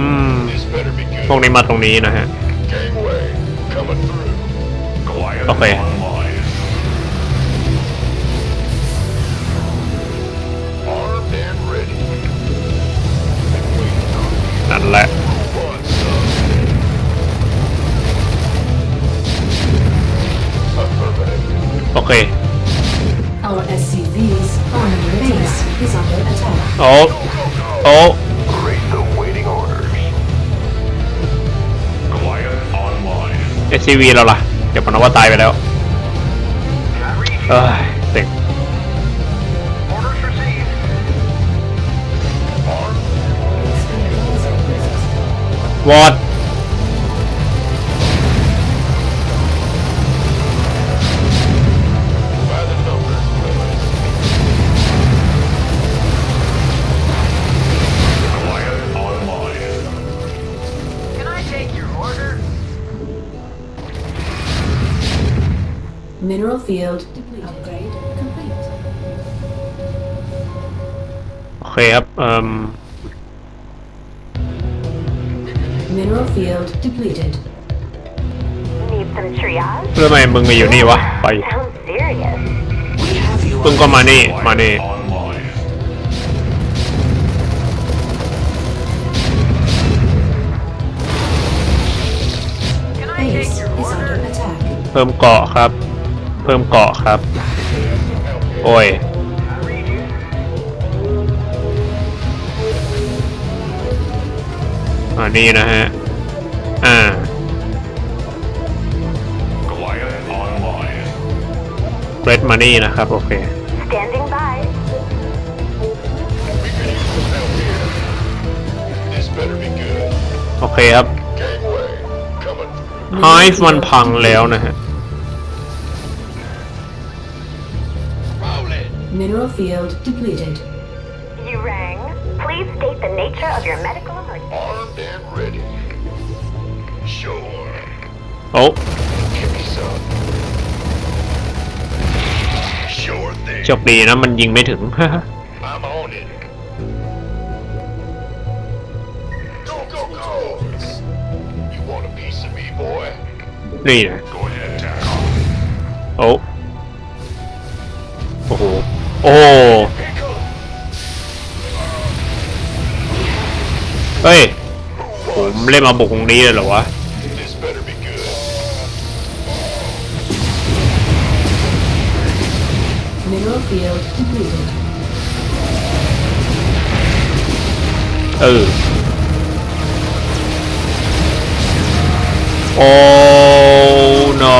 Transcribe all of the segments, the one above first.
อืม This better be พวก good. นี้มาตรงนี้นะฮะ Gangway coming through. Quiet Okay. online. Armed and ready. Been waiting on นั่นแหละ you. Want some? Affirmative. โอเค Our SCV's armored base is under attack. โอ้ โอ้ ซีวีเราล่ะ เดี๋ยวมันว่าตายไปแล้ว เอ้ยเต็งวอด field depleted. Upgrade complete. โอเคครับเอ่ม Mineral field depleted. Need some triage? เพื่อทำไมมึงมาอยู่นี่วะ ไป Sounds serious. มึงก็มานี่ มา Quiet นี่ online. Can I take Base your is under order? attack. เพิ่มเกาะครับ เพิ่มเกาะครับ โอ้ยอ่านี่นะฮะ อ่า Quiet online. red money นะครับ โอเค Standing by. This better be good. โอเคครับ Gangway coming through. hive มันพังแล้วนะฮะ Mineral field depleted. You rang. Please state the nature of your medical emergency. Armed and ready. Sure. โอ้ Give me some. Sure thing. โชคดีนะ มันยิงไม่ถึง I'm on it. Go, go, go! You want a piece of me, boy? นี่นะ Go ahead, TACOM. โอ้ โอ้โห โอ้เฮ้ย ผมเล่นมาบุกตรงนี้เลยเหรอวะ This better be good. Mineral field depleted. เออ โอ้ no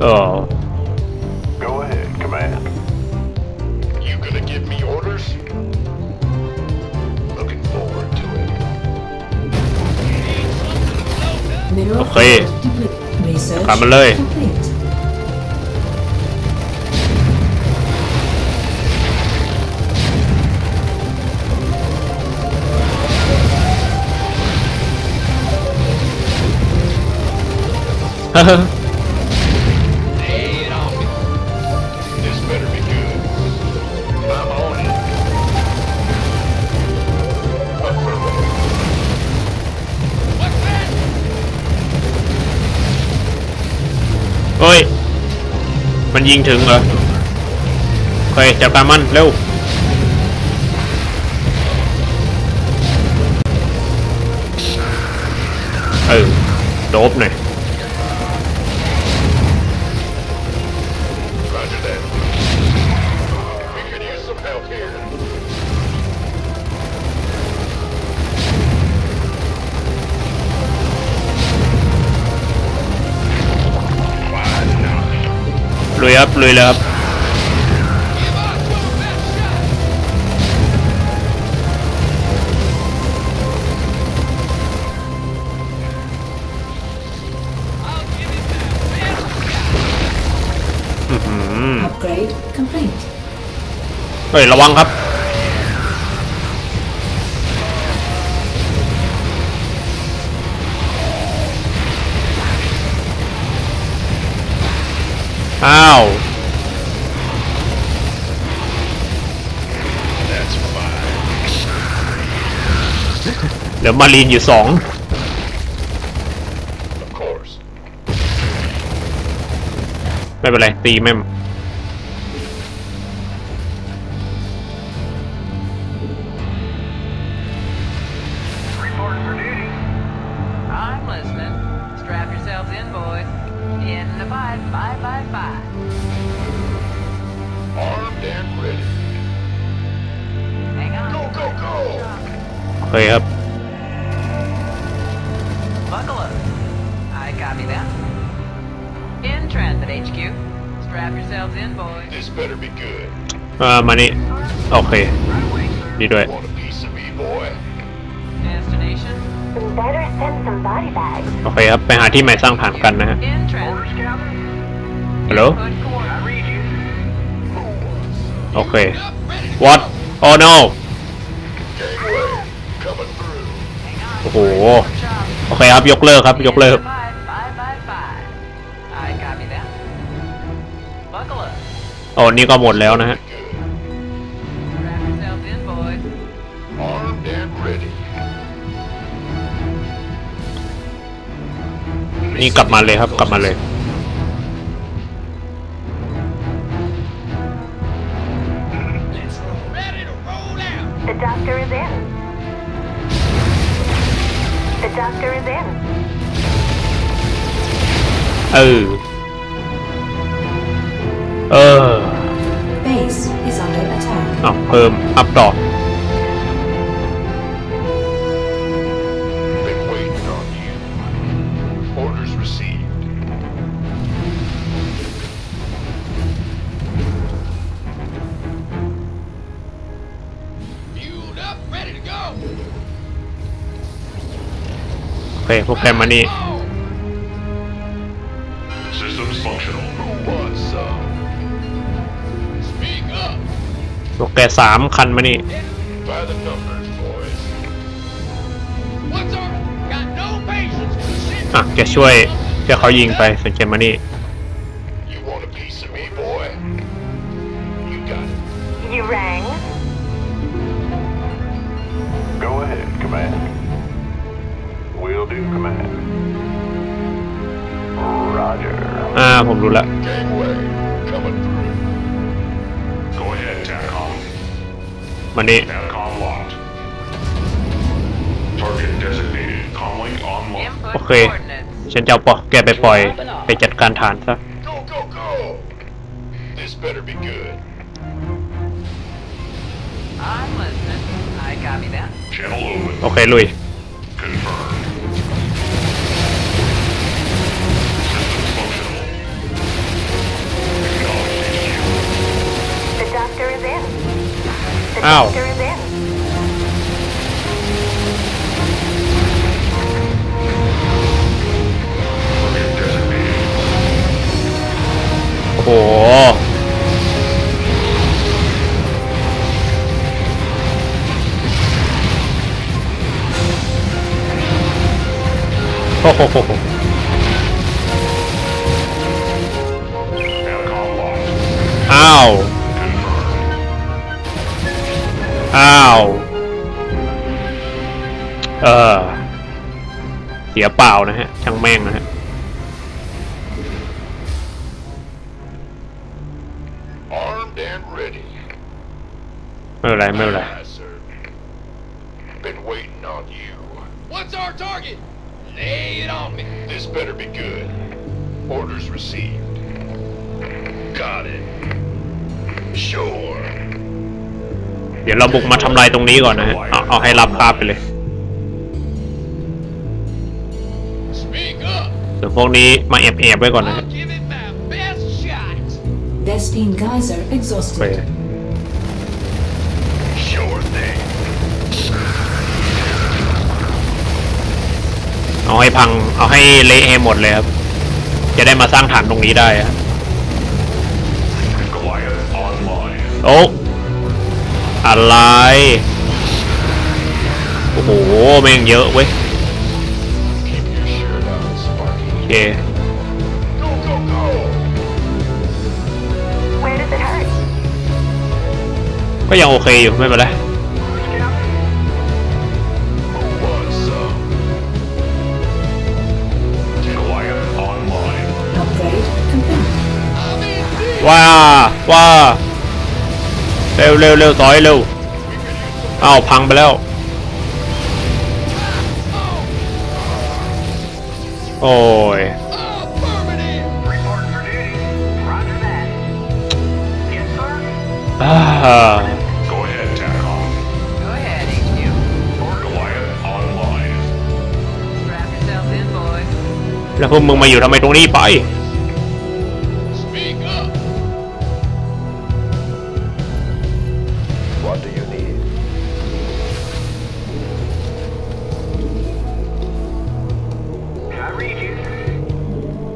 เออ Go ahead, Command. You gonna give me orders? Looking forward to it. Mineral Okay. field depleted. Research กลับมาเลย complete. เฮ้ เฮ้ย มันยิงถึงเหรอโอเคจับตามมันเร็วเออโดบหน่อย ลุยครับลุยเลยครับ Upgrade complete. เฮ้ยระวังครับ อ้าว ลือมารีนอยู่สอง Of course. ไม่เป็นไร ตีแม่ม เค ดีด้วย Want a piece of me, boy? Destination. Better send some body bags. โอเคครับ ไปหาที่ใหม่สร้างฐานกันนะฮะ In transit. ฮัลโหล Input coordinates. I read you. โอเค what oh no Gangway, coming through. โอ้โห โอเคครับ ยกเลิกครับ ยกเลิก Five, five, five, five. I copy that. Buckle up. โอ้นี่ก็หมดแล้วนะฮะ นี่กลับมาเลยครับกลับมาเลย The doctor is in. The doctor is in. เออ เออ Base is under attack. เอาเพิ่มอัพต่อ โอเคโปรแกรมมานี่ Systems functional. Who wants some? Speak up. โปรแกรมสามคันมานี่ By the numbers, boys. What's our... Got no patience for the shit. อะจะช่วยเพื่อเขายิงไปส่วนเกมมานี่ You want a piece of me, boy? You got it. You rang? Go ahead, Command. Will do, Command. Roger. อ่า ผมรู้แล้ว Gangway, coming through. Go ahead, TACOM. มานี่ TACOM locked. Target designated. Comlink online. Input Okay. coordinates. ฉันจะเอาปอกแกไปปล่อยไปจัดการฐานซะ Go, go, go! This better be good. I'm listening. I copy that. Channel open. โอเคลุย Confirmed. Ow. doctor is in. Target designated. โอ้โหโอ้โห TACOM locked. อ้าว Confirmed. อ้าว เออ เสียเปล่านะฮะ ช่างแม่งนะฮะ Armed and ready. ไม่เป็นไรไม่เป็นไร Aye, sir. Been waiting on you. What's our target? Lay it on me. This better be good. Orders received. Got it. Sure. เดี๋ยวเราบุกมาทำลายตรงนี้ก่อนนะฮะเอาเอาให้รับภาพไปเลย Speak up. ส่วนพวกนี้มาแอบแอบๆไว้ก่อนนะฮะ I'll give it my best shot. Vestine geyser ไป exhausted. Sure thing. เอาให้พัง เอาให้เละให้หมดเลยครับ จะได้มาสร้างฐานตรงนี้ได้อะ Goliath online. โอ้ อะไร โอ้โหแม่งเยอะเว้ยโอเคก็ยังโอเคอยู่ไม่เป็นไรว้าว้า เร็วเร็วเร็วต่อยเร็วอ้าวพังไปแล้ว โอ้ย Affirmative. Reporting for duty. Roger that. Yes, sir. อ่า Go ahead, TACOM. Go ahead, HQ. Goliath online. Strap yourselves in, boys. แล้วพวกมึงมาอยู่ทำไมตรงนี้ไป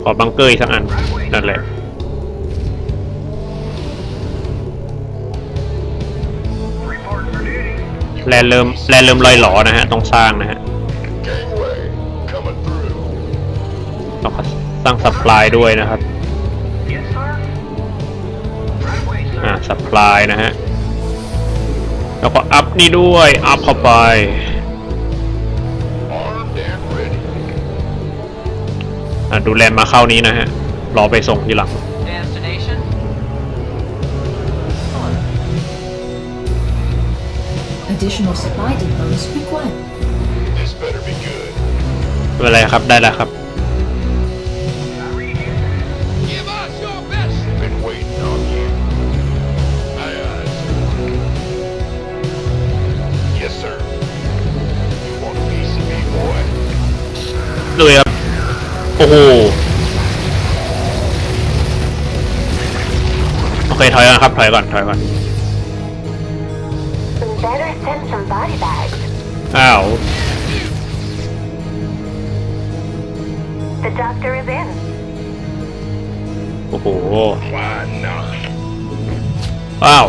ขอบังเกอร์อีกสักอัน นั่นแหละ แลนเริ่มแลนเริ่มลอยหลอนะฮะ ต้องสร้างนะฮะ ต้องสร้างสัปลายด้วยนะครับ อ่าสัปลายนะฮะ แล้วก็อัพนี่ด้วย อัพเข้าไป อ่าดูแลนมาเข้านี้นะฮะ รอไปส่งทีหลัง Destination? Additional supply depots required. This better be good. ไม่เป็นไรครับได้แล้วครับ ก่อนครับถอยก่อนถอยก่อน Better send some body bags. อ้าว The doctor is in. โอ้โห Why not? ว้าว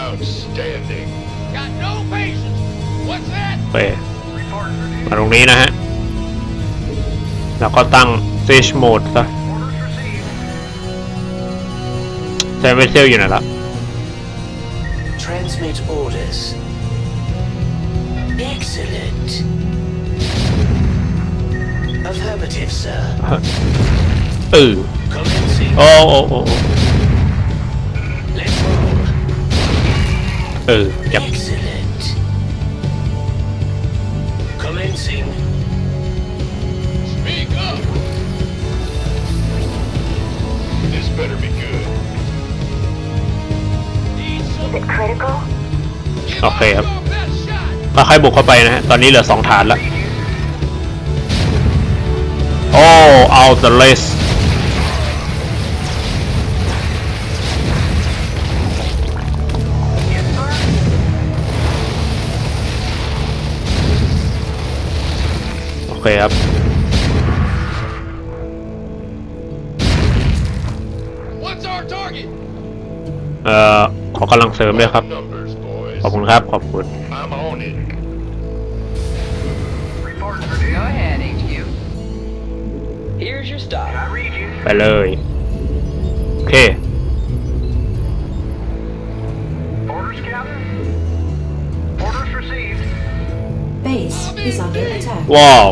Outstanding. Got no patience. What's that? โอเค Reporting for duty. มาตรงนี้นะฮะ แล้วก็ตั้ง fish mode ซะ เซเวเซลอยู่ไหนละ Transmit orders. Excellent. Affirmative, sir. เออ Commencing. โอ้โอ้โอ้โอ้ Let's roll. เออจับ Excellent. Commencing. Speak up. This better be it critical? Give Okay, us um, your best shot. ค่อยๆบุกเข้าไปนะฮะ ตอนนี้เหลือสองฐานแล้วโอ้ เอา the list โอเคครับ What's our target? เอ่อ ขอกำลังเสริมด้วยครับ Numbers, boys. ขอบคุณครับ ขอบคุณ I'm on it. Reporting for duty. Go ahead, HQ. Here's your stop. I read you. ไปเลย โอเค Orders, Captain. Orders received. Base is under attack. ว้าว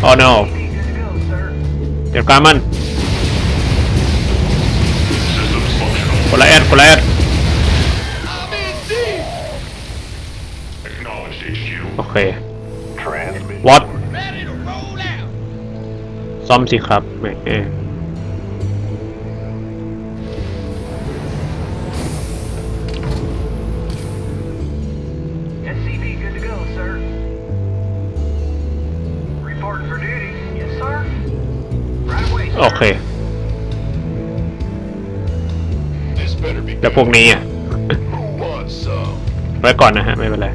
โอ้ no Be good to go, sir. จัดการมัน คนละแอดคนละแอด I'm in deep. Acknowledged, HQ. โอเค Transmit. what Ready to roll out. ซ่อมสิครับแหม SCP good to go, sir. Reporting for duty. Yes, sir. Right away, sir. โอเค แล้ว good. พวกนี้อะ Who wants some? ไว้ก่อนนะฮะ ไม่เป็นไร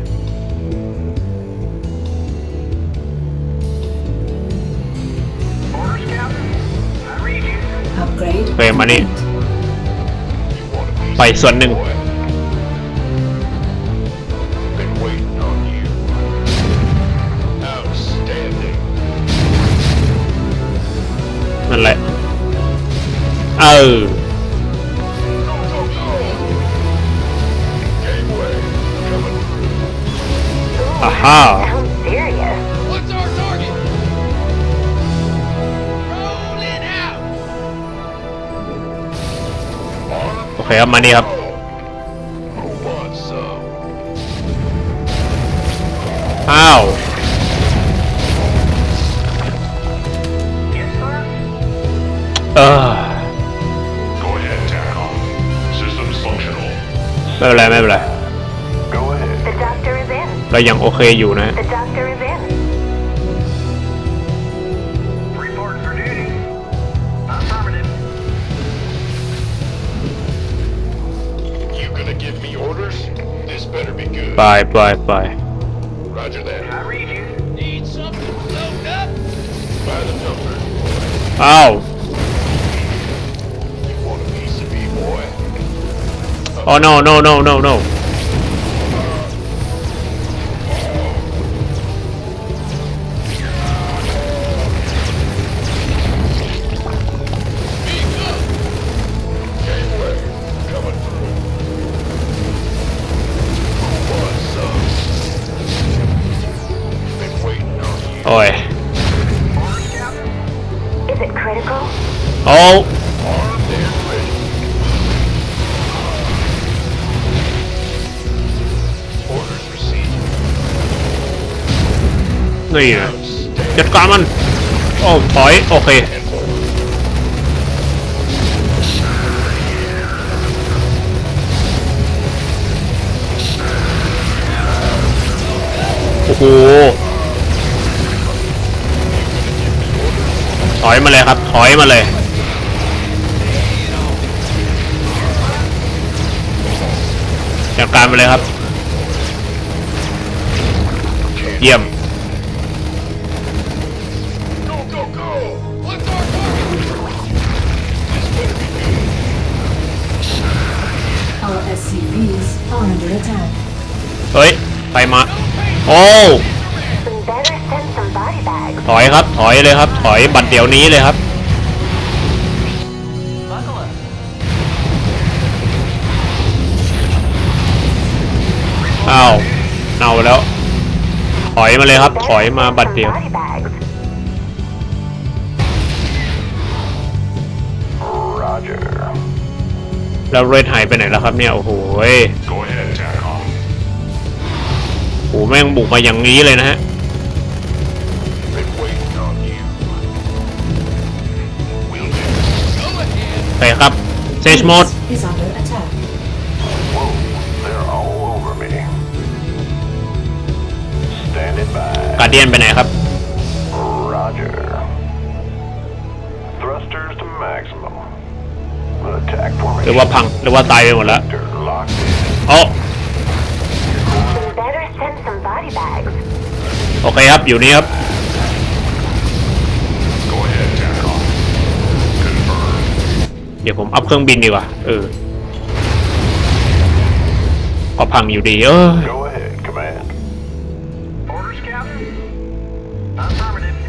Orders, Captain. I read you. Upgrade. Okay, money. complete. You want a piece ไป of ส่วนหนึ่ง boy? Been waiting on you. Outstanding. นั่นแหละ เออ Aha. Sounds serious. What's our target? Roll it out. โอเคครับมานี่ครับ เรายังโอเคอยู่นะ The doctor is in. Report for duty. Affirmative. You gonna give me orders? This better be good. ไปไปไป Roger that. I read you. Need something loaded up? By the number. อ้าว You want a piece of me, boy? โอ้ no no no no no อ้ย Is it นี่นะจัดการมัน โอ้ ถอย โอเค โอ้โห ถอยมาเลยครับ ถอยมาเลย จัดการมาเลยครับ เยี่ยม Go, go, go! What's our target? This better be good. Our SCVs are under attack. เฮ้ย ไปมา โอ้ ถอยครับ ถอยเลยครับ ถอยบัตรเดี๋ยวนี้เลยครับ Buckle up. อ้าวเน่าแล้ว ถอยมาเลยครับถ Better อยมา send บัตร some เดียว body bags. Roger. แล้วเรดหายไปไหนแล้วครับเนี่ย โอ้โหย Go ahead, TACOM. โอ้โหแม่งบุกมาอย่างนี้เลยนะฮะ เซชโมด Is under attack. Whoa, they're all over me. Standing by. การเดียนไปไหนครับ Roger. Thrusters to maximum. Attack หรือ formation. ว่าพังหรือว่าตายไปหมดแล้ว Sector locked in. โอ้ We better send some body bags. โอเคครับ อยู่นี่ครับ เดี๋ยวผมอัพเครื่องบินดีกว่า เออก็พังอยู่ดีเออ Go ahead, command. Orders, Captain? Affirmative.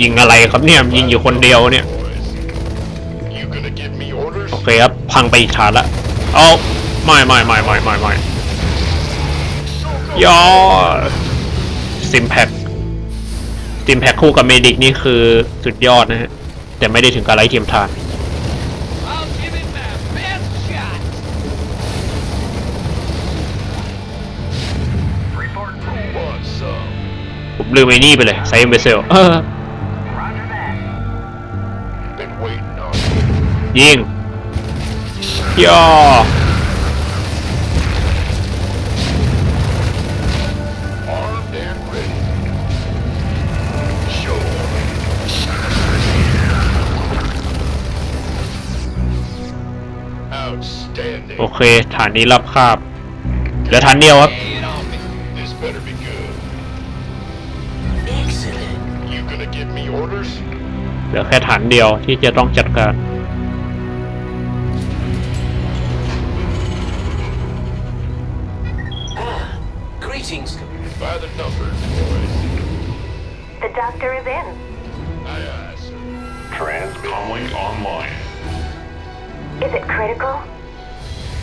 ยิงอะไรครับเนี่ยยิงอยู่คนเดียวเนี่ย Boys. You gonna give me orders? โอเคครับ พังไปอีกชาร์จละ เอาไม่ไม่ไม่ไม่ไม่ไม่ยอซิมแพค ซิมแพคคู่กับเมดิกนี่คือสุดยอดนะฮะ แต่ไม่ได้ถึงกับไรเทียมทาน I'll give it my best shot. Report Who wants some? ผมลืมไอ้นี่ไปเลยไซเอ็มเบเซล Roger that. Been waiting on ยิงยอ เคฐานนี้รับคาบเหลือฐานเดียวครับ Lay it on me. This better be good. Excellent. You gonna give me orders? เหลือแค่ฐานเดียวที่จะต้องจัดการ Ah, greetings. By the numbers, boys. The doctor is in. Aye, aye, sir. Transmit. Comlink online. Is it critical?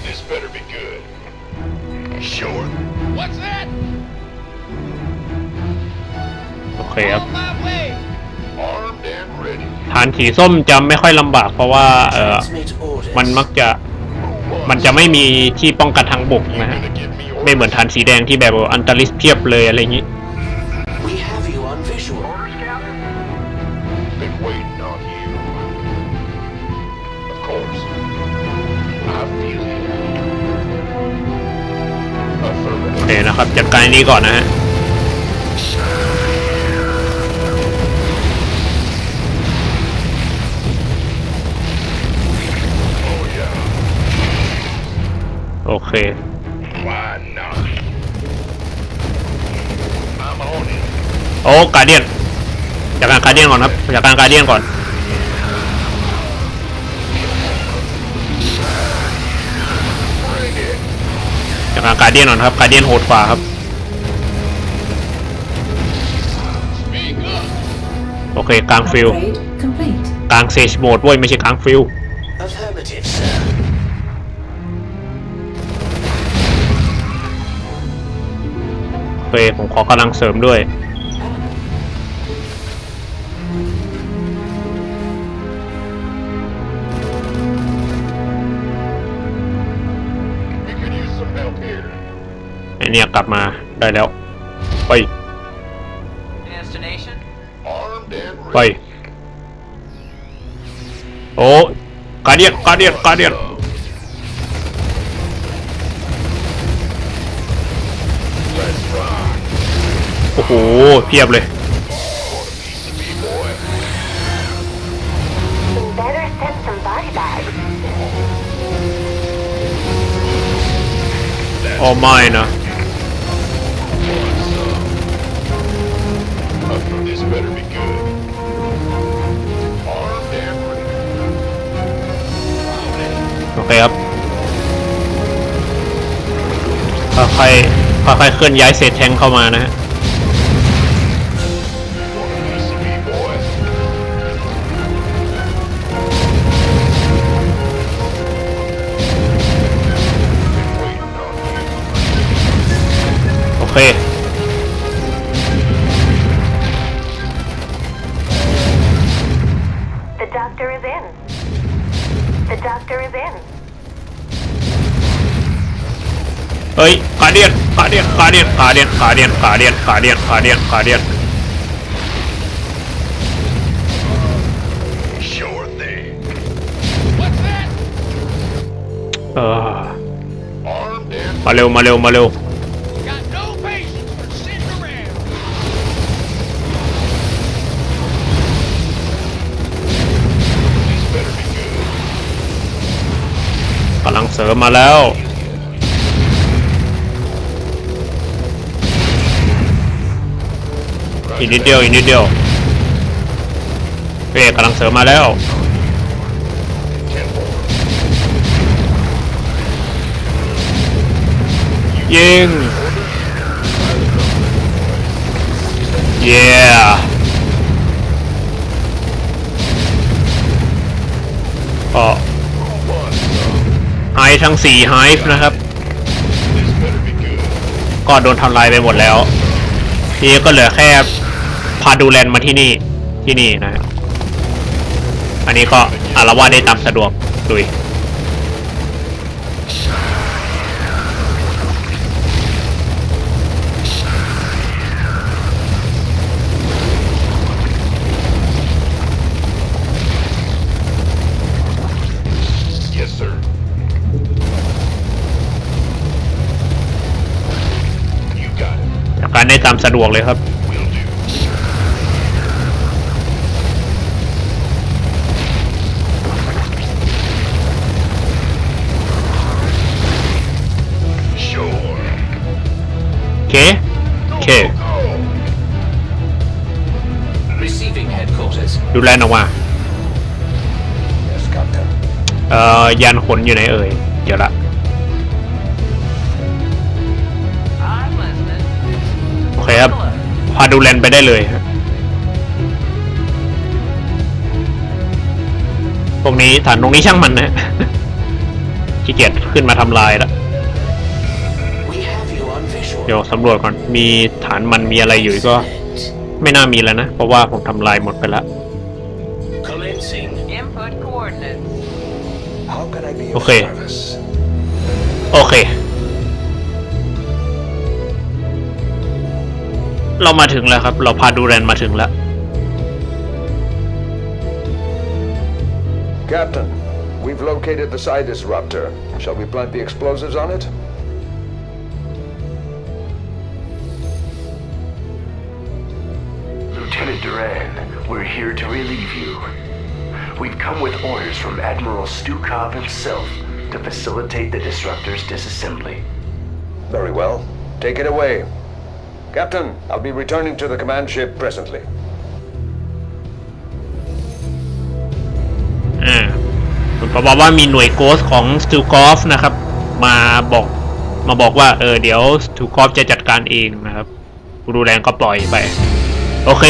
This better be good. Sure. What's that? โอเคครับ On my way. Armed and านสีส้มจะไม่ค่อยลำบาก เพราะว่าเออ Transmit orders. มันมักจะมันจะไม่มีที่ป้องกันทางบกนะฮะ Gonna give me ไม่เหมือนฐานสีแดงที่แบบว่าอันตริสเพียบเลยอะไรอย่างนี้ ครับจัดการนี้ก่อนนะฮะโอเคโอ้กาเดียนจัดการกาเดียนก่อนครับจัดการกาเดียนก่อน จากการการเดียนก่อนครับการเดียนโหดกว่าครับ Speak up. โอเคกลางฟิล Upgrade complete. กลางเซจโหมดเว้ยไม่ใช่กลางฟิล Affirmative, sir. โอเคผมขอกำลังเสริมด้วย เนี่ยกลับมาได้แล้ว ไป Destination? Armed and ไป ready. โอ้การเดียนการเดียนการเดียน Let's rock. โอ้โหเพียบเลย Want a piece of me, boy? Better send some body bags. โอ้ไม่นะ better be good. โอเคครับค่อยๆค่อยๆเคลื่อนย้ายเศษแทงเข้ามานะฮะโอเค เฮ้ยการเดียนการเดียนการเดียนการเดียนการเดียนการเดียนการเดียนการเดียนการเดียน Sure thing. What's that? เออ Armed and มาเร็วมาเร็วมาเร็ว Got no patience for sitting around. this better be good. กำลังเสริมมาแล้ว อีกนิดเดียวอีกนิดเดียวเฮ้ยกำลังเสริมมาแล้วยิงเย้ก็ไฮทั้งสี่ไฮฟ์นะครับ ก็โดนทำลายไปหมดแล้ว ทีก็เหลือแค่ พาดูแลนมาที่นี่ที่นี่นะฮะอันนี้ก็อารวาสได้ตามสะดวกดุย Yes, sir. You got it. จากการได้ตามสะดวกเลยครับ นออกมา Yes, เอ่อ ยานขนอยู่ไหนเอ่ย เดี๋ยวละ โอเคครับ พาดูแลนไปได้เลยฮะพวกนี้ฐานตรงนี้ช่างมันนะขี้เกียจขึ้นมาทำลายล้ว We have you on visual. เดี๋ยวสำรวจก่อน มีฐานมันมีอะไรอยู่ก็ ไม่น่ามีแล้วนะ เพราะว่าผมทำลายหมดไปแล้ว can I be of Okay. service? โอเค เรามาถึงแล้วครับ เราพาดูแรนมาถึงแล้ว Captain, we've located the side disruptor. Shall we plant the explosives on it? Lieutenant Duran, we're here to relieve you. We've come with orders from Admiral Stukov himself to facilitate the disruptor's disassembly. Very well. Take it away. Captain, I'll be returning to the command ship presently. อ่าผมก็บอกว่ามีหน่วยโกสของสตูกอฟนะครับ มาบอกมาบอกว่าเออเดี๋ยวสตูกอฟจะจัดการเองนะครับผู้ดูแลก็ปล่อยไป โอเค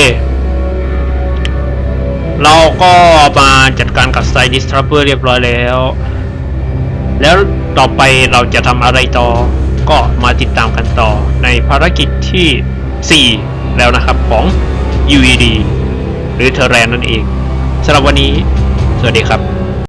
เราก็มาจัดการกับไซดิสทรัพเปอร์เรียบร้อยแล้ว แล้วต่อไปเราจะทำอะไรต่อ ก็มาติดตามกันต่อในภารกิจที่ 4 แล้วนะครับของ UED หรือเทอร์เรนนั่นเองสำหรับวันนี้ สวัสดีครับ